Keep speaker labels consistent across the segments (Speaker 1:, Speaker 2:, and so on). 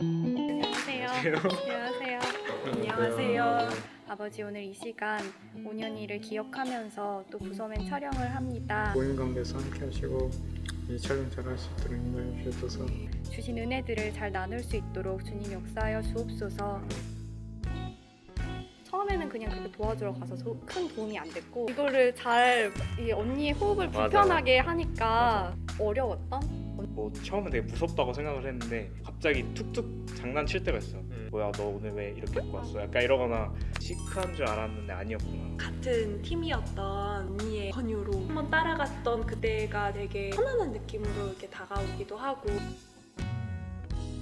Speaker 1: 안녕하세요. 안녕하세요. 안녕하세요. 아버지 오늘 이 시간 5년이를 기억하면서 또 부서맨 촬영을 합니다.
Speaker 2: 모임 가운데서 함께 하시고 이 촬영 잘할 수 있도록 인도해 주셔서
Speaker 1: 주신 은혜들을 잘 나눌 수 있도록 주님 역사하여 주옵소서. 처음에는 그냥 그렇게 도와주러 가서 소- 큰 도움이 안 됐고 이거를 잘 이 언니의 호흡을
Speaker 3: 맞아.
Speaker 1: 불편하게 하니까 어려웠던?
Speaker 3: 뭐 처음에 되게 무섭다고 생각을 했는데 갑자기 툭툭 장난칠 때가 있어.
Speaker 4: 음.
Speaker 3: 뭐야 너 오늘 왜 이렇게 입고 왔어? 약간 이러거나 시크한 줄 알았는데 아니었구나.
Speaker 5: 같은 팀이었던 언니의 권유로 한번 따라갔던 그때가 되게 편안한 느낌으로 이렇게 다가오기도 하고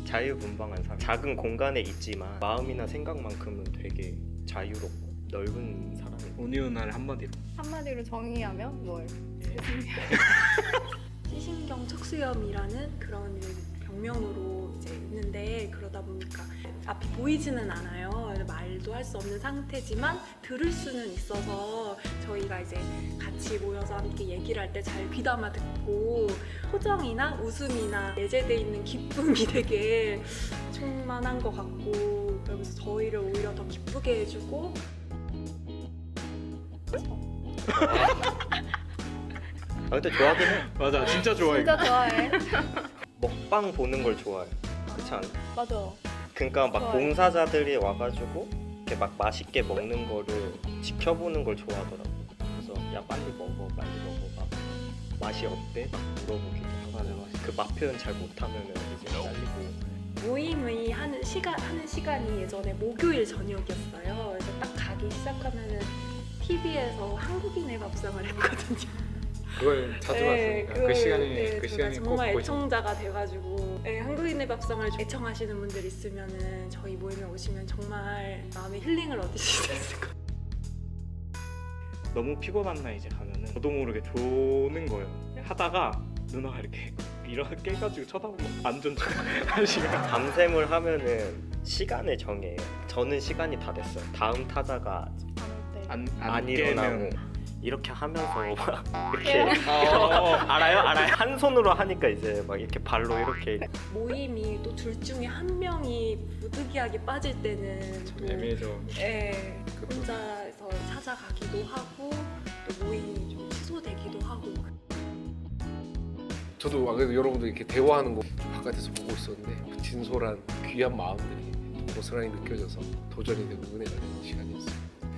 Speaker 4: 자유분방한 사람. 작은 공간에 있지만 마음이나 생각만큼은 되게 자유롭고 넓은 사람이.
Speaker 3: 오니 누나를 한마디로.
Speaker 1: 한마디로 정의하면 뭘?
Speaker 5: 시신경 척수염이라는 그런 병명으로 이제 있는데 그러다 보니까 앞이 보이지는 않아요. 말도 할 수 없는 상태지만 들을 수는 있어서 저희가 이제 같이 모여서 함께 얘기를 할 때 잘 귀담아 듣고 표정이나 웃음이나 내재돼 있는 기쁨이 되게 충만한 것 같고 그러면서 저희를 오히려 더 기쁘게 해주고
Speaker 4: 아 근데 좋아하긴 해.
Speaker 3: 맞아 진짜 좋아해.
Speaker 1: 진짜 좋아해.
Speaker 4: 먹방 보는 걸 좋아해. 그렇지 않아?
Speaker 1: 맞아.
Speaker 4: 그러니까 막
Speaker 1: 좋아해.
Speaker 4: 봉사자들이 와가지고 이렇게 막 맛있게 먹는 거를 지켜보는 걸 좋아하더라고. 그래서 야 빨리 먹어, 빨리 먹어. 막 맛이 어때? 막 물어보기도 하고.
Speaker 3: 맞아, 맞아.
Speaker 4: 그맛 표현 잘 못하면은 이제 잘리고.
Speaker 5: 모임의 하는 시간 하는 시간이 예전에 목요일 저녁이었어요. 그래서 딱 가기 시작하면은 TV에서 한국인의 밥상을 했거든요.
Speaker 2: 그걸 자주 봤으니까 그 시간에
Speaker 5: 네,
Speaker 2: 그 시간에 꼭
Speaker 5: 정말
Speaker 2: 보시
Speaker 5: 애청자가 돼가지고 네, 한국인의 밥상을 애청하시는 분들 있으면은 저희 모임에 오시면 정말 마음의 힐링을 얻으실 수 있을 것.
Speaker 3: 너무 피곤한 날 이제 가면은 저도 모르게 조는 거예요. 하다가 누나가 이렇게 이렇게 깨가지고 쳐다보고 안전 한 시간.
Speaker 4: 밤샘을 하면은 시간을 정해요. 저는 시간이 다 됐어요. 다음 타자가
Speaker 3: 안,
Speaker 4: 안,
Speaker 3: 안
Speaker 4: 일어나고
Speaker 3: 깨면
Speaker 4: 이렇게 하면서 막 이렇게
Speaker 3: 어,
Speaker 4: 알아요? 알아요? 한 손으로 하니까 이제 막 이렇게 발로 이렇게
Speaker 5: 모임이 또 둘 중에 한 명이 부득이하게 빠질 때는
Speaker 2: 참
Speaker 5: 또
Speaker 2: 애매해져.
Speaker 5: 예. 혼자서 찾아가기도 하고 또 모임이 좀 취소되기도 하고
Speaker 6: 저도 안 그래도 여러분들 이렇게 대화하는 거 바깥에서 보고 있었는데 그 진솔한 귀한 마음들이 고스란히 느껴져서 도전이 되고 은혜가 되는 시간이었어요.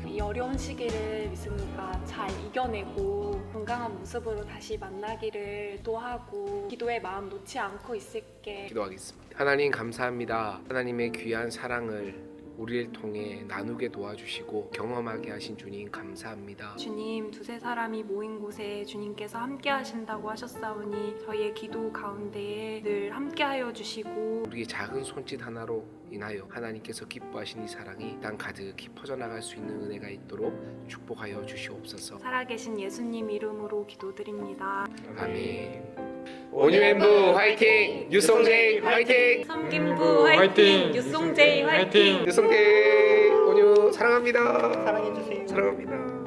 Speaker 5: 이 어려운 시기를 믿습니까 잘 이겨내고 건강한 모습으로 다시 만나기를 기도하고 기도의 마음 놓지 않고 있을게
Speaker 6: 기도하겠습니다. 하나님 감사합니다. 하나님의 귀한 사랑을 우리를 통해 나누게 도와주시고 경험하게 하신 주님 감사합니다.
Speaker 5: 주님 두세 사람이 모인 곳에 주님께서 함께 하신다고 하셨사오니 저희의 기도 가운데에 늘 함께 하여 주시고
Speaker 6: 우리의 작은 손짓 하나로 인하여 하나님께서 기뻐하신 이 사랑이 땅 가득히 퍼져나갈 수 있는 은혜가 있도록 축복하여 주시옵소서.
Speaker 5: 살아계신 예수님 이름으로 기도드립니다.
Speaker 6: 아멘. 온유맨부 화이팅! 유성재 화이팅!
Speaker 5: 섬김부 화이팅! 화이팅!
Speaker 2: 화이팅!
Speaker 6: 유성재 온유 사랑합니다.
Speaker 4: 사랑해주세요.
Speaker 6: 사랑합니다.